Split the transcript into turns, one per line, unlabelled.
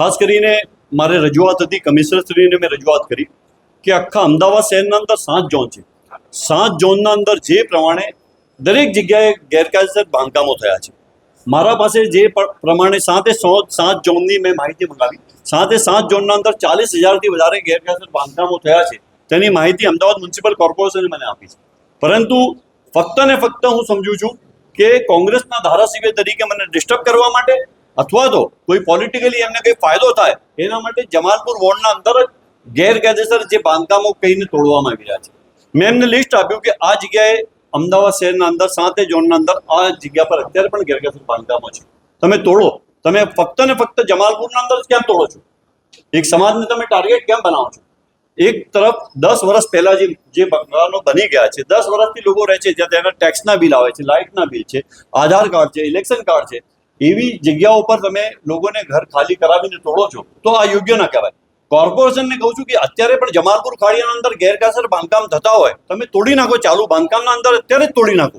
ખાસ કરીને મારે રજૂઆત હતી કમિશનરશ્રીને મેં રજૂઆત કરી કે આખા અમદાવાદ શહેરના અંદર સાત ઝોન છે. સાત ઝોનના અંદર જે પ્રમાણે દરેક જગ્યાએ ગેરકાયદેસર બાંધકામો થયા છે. મારા પાસે જે પ્રમાણે સાતે સો, સાત ઝોનની મેં માહિતી મંગાવી. સાતે સાત ઝોનના અંદર ચાલીસ હજારથી વધારે ગેરકાયદેસર બાંધકામો થયા છે. તેની માહિતી અમદાવાદ મ્યુનિસિપલ કોર્પોરેશને મને આપી છે. પરંતુ ફક્ત ને ફક્ત હું સમજુ છું કે કોંગ્રેસના ધારાસભ્ય તરીકે મને ડિસ્ટર્બ કરવા માટે અથવા તો કોઈ પોલિટિકલી એમને કંઈ ફાયદો થાય, એના માટે જમાલપુર વોર્ડના અંદર જ ગેરકાયદેસર જે બાંધકામો કહીને તોડવામાં આવી રહ્યા છે. મેં એમને લિસ્ટ આપ્યું કે આ જગ્યાએ અમદાવાદ શહેરના અંદર, સાતે ઝોનના અંદર આ જગ્યા પર અત્યારે પણ ગેરકાયદેસર બાંધકામો છે. તમે તોડો. તમે ફક્ત ને ફક્ત જમાલપુરના અંદર જ કેમ તોડો છો? એક સમાજને તમે ટાર્ગેટ કેમ બનાવો છો? એક તરફ દસ વર્ષ પહેલા જે જે મકાનો બની ગયા છે, દસ વર્ષથી લોકો રહે છે, જ્યાં તેના ટેક્સના બિલ આવે છે લાઇટના બિલ છે, આધાર કાર્ડ છે ઇલેક્શન કાર્ડ છે. એવી જગ્યાઓ પર તમે લોકોને ઘર ખાલી કરાવીને તોડો છો, તો આ યોગ્ય ના કહેવાય. કોર્પોરેશનને કહું છું કે અત્યારે પણ જમાલપુર ખાડીના અંદર ગેરકાયદેસર બાંધકામ થતા હોય, તમે તોડી નાખો, ચાલુ બાંધકામના અંદર અત્યારે જ તોડી નાખો.